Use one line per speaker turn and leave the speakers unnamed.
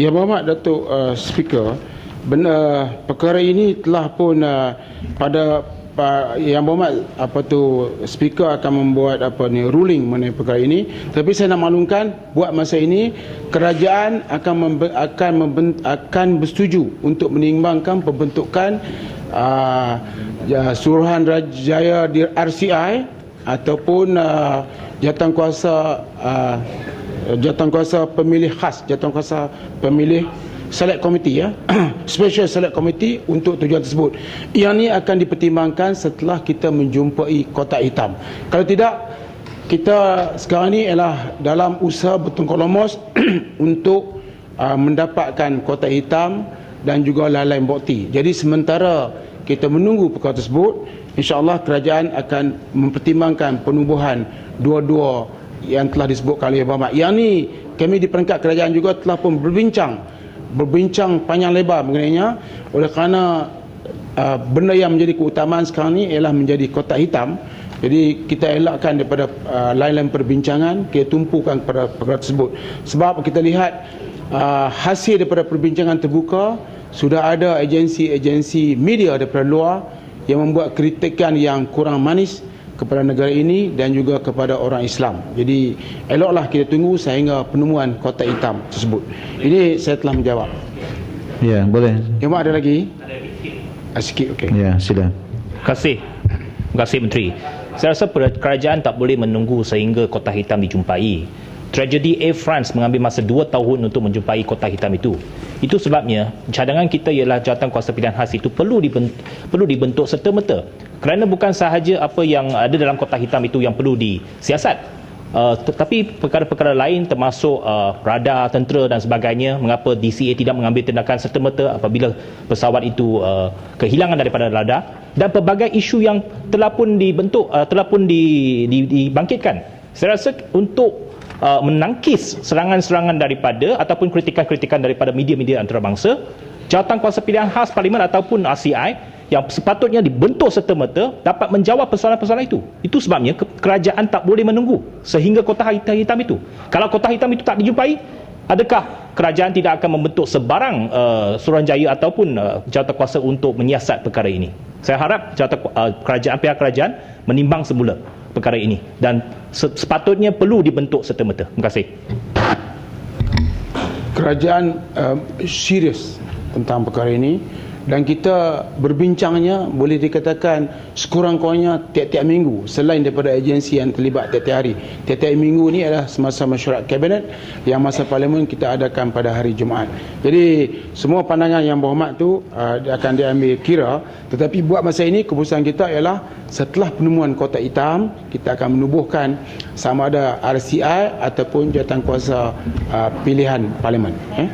Ya Muhammad Datuk uh, Speaker, benda perkara ini telah pun uh, pada yang Muhammad apa tu speaker akan membuat apa ni ruling mengenai perkara ini. Tapi saya nak maklumkan buat masa ini kerajaan akan membe, akan memben, akan bersetuju untuk menimbangkan pembentukan uh, suruhan rajaya di RCI ataupun uh, jawatankuasa uh, jawatankuasa pemilih khas jawatankuasa pemilih select committee ya. Special select committee untuk tujuan tersebut. Yang ini akan dipertimbangkan setelah kita menjumpai kotak hitam. Kalau tidak kita sekarang ni ialah dalam usaha bertungkol lomos untuk uh, mendapatkan kotak hitam dan juga lain-lain bukti jadi sementara kita menunggu perkara tersebut insyaallah kerajaan akan mempertimbangkan penubuhan dua-dua yang telah disebutkan oleh Bapak yang ni kami di peringkat kerajaan juga telah pun berbincang berbincang panjang lebar mengenainya. Oleh kerana uh, benda yang menjadi keutamaan sekarang ni ialah menjadi kotak hitam. Jadi kita elakkan daripada uh, lain-lain perbincangan kita tumpukan kepada perkara tersebut. Sebab kita lihat uh, hasil daripada perbincangan terbuka sudah ada agensi-agensi media daripada luar yang membuat kritikan yang kurang manis kepada negara ini dan juga kepada orang Islam. Jadi eloklah kita tunggu sehingga penemuan kotak hitam tersebut. Ini saya telah menjawab.
Ya, boleh.
Mak ada lagi? Ada sikit, okey.
Ya, sila.
Terima kasih. Terima kasih Menteri. Saya rasa kerajaan tak boleh menunggu sehingga kotak hitam dijumpai. Tragedi Air France mengambil masa 2 tahun untuk menjumpai kotak hitam itu. Itu sebabnya cadangan kita ialah jawatan kuasa pilihan khas itu perlu dibentuk, perlu dibentuk serta-merta. Kerana bukan sahaja apa yang ada dalam kotak hitam itu yang perlu disiasat. Uh, tetapi perkara-perkara lain termasuk uh, radar, tentera dan sebagainya mengapa DCA tidak mengambil tindakan serta-merta apabila pesawat itu uh, kehilangan daripada radar dan pelbagai isu yang telah pun dibentuk uh, telah pun di, di, dibangkitkan saya rasa untuk uh, menangkis serangan-serangan daripada ataupun kritikan-kritikan daripada media-media antarabangsa jawatan kuasa pilihan khas parlimen ataupun RCI yang sepatutnya dibentuk serta-merta dapat menjawab persoalan-persoalan itu. Itu sebabnya kerajaan tak boleh menunggu sehingga kotak hitam itu. Kalau kotak hitam itu tak dijumpai, adakah kerajaan tidak akan membentuk sebarang uh, suruhanjaya ataupun uh, jawatan kuasa untuk menyiasat perkara ini? Saya harap jawatan uh, kerajaan pihak kerajaan menimbang semula perkara ini dan sepatutnya perlu dibentuk serta-merta. Terima kasih.
Kerajaan uh, serius tentang perkara ini dan kita berbincangnya boleh dikatakan sekurang-kurangnya tiap-tiap minggu. Selain daripada agensi yang terlibat tiap-tiap hari. Tiap-tiap minggu ni adalah semasa mesyuarat kabinet yang masa parlimen kita adakan pada hari Jumaat. Jadi semua pandangan yang berhormat tu uh, akan diambil kira. Tetapi buat masa ini keputusan kita ialah setelah penemuan kotak hitam kita akan menubuhkan sama ada RCI ataupun jawatan kuasa uh, pilihan parlimen eh?